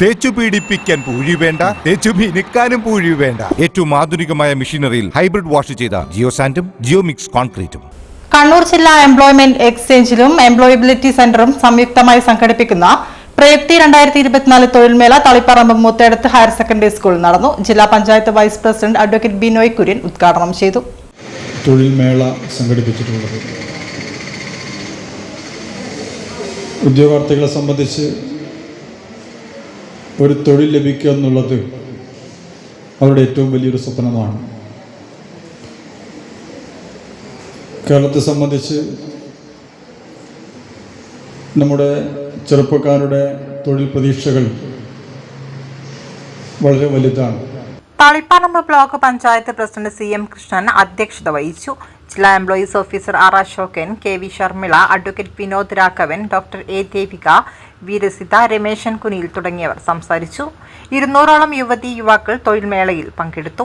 തേച്ചു പീഡിപ്പിക്കാൻ പൂഴി വേണ്ട തേച്ചു മിനുക്കാനും പൂഴി വേണ്ട. ഏറ്റവും ആധുനികമായ മെഷീനറിയിൽ ഹൈബ്രിഡ് വാഷ് ചെയ്ത ജിയോ സാൻഡും ജിയോ മിക്സ് കോൺക്രീറ്റും. കണ്ണൂർ ജില്ലാ എംപ്ലോയ്മെന്റ് എക്സ്ചേഞ്ചിലും എംപ്ലോയബിലിറ്റി സെന്ററും സംയുക്തമായി സംഘടിപ്പിക്കുന്ന പ്രയുക്തി രണ്ടായിരത്തി ഇരുപത്തിനാല് തൊഴിൽമേള തളിപ്പറമ്പ് മൂത്തേടത്ത് ഹയർ സെക്കൻഡറി സ്കൂളിൽ നടന്നു. ജില്ലാ panchayat vice president advocate Binoy Kurian ഉദ്ഘാടനം ചെയ്തു. തൊഴിൽമേള സംഘടിപ്പിച്ചിട്ടുള്ളത്. ഉദ്യോഗാർത്ഥികളെ സംബന്ധിച്ച് ഒരു തൊഴിൽ ലഭിക്കുക എന്നുള്ളത് അവരുടെ ഏറ്റവും വലിയൊരു സ്വപ്നമാണ്. കേരളത്തെ സംബന്ധിച്ച് നമ്മുടെ ചെറുപ്പക്കാരുടെ തൊഴിൽ പ്രതീക്ഷകൾ വളരെ വലുതാണ്. Taliparamba block panchayat president C M Krishnan അധ്യക്ഷത വഹിച്ചു. ജില്ലാ employees officer R Ashokan K V Sharmila advocate Vinod Raghavan doctor A Devika വീരസിത Rameshan Kuniyil തുടങ്ങിയവർ സംസാരിച്ചു. ഇരുന്നൂറോളം യുവതി യുവാക്കൾ തൊഴിൽമേളയിൽ പങ്കെടുത്തു.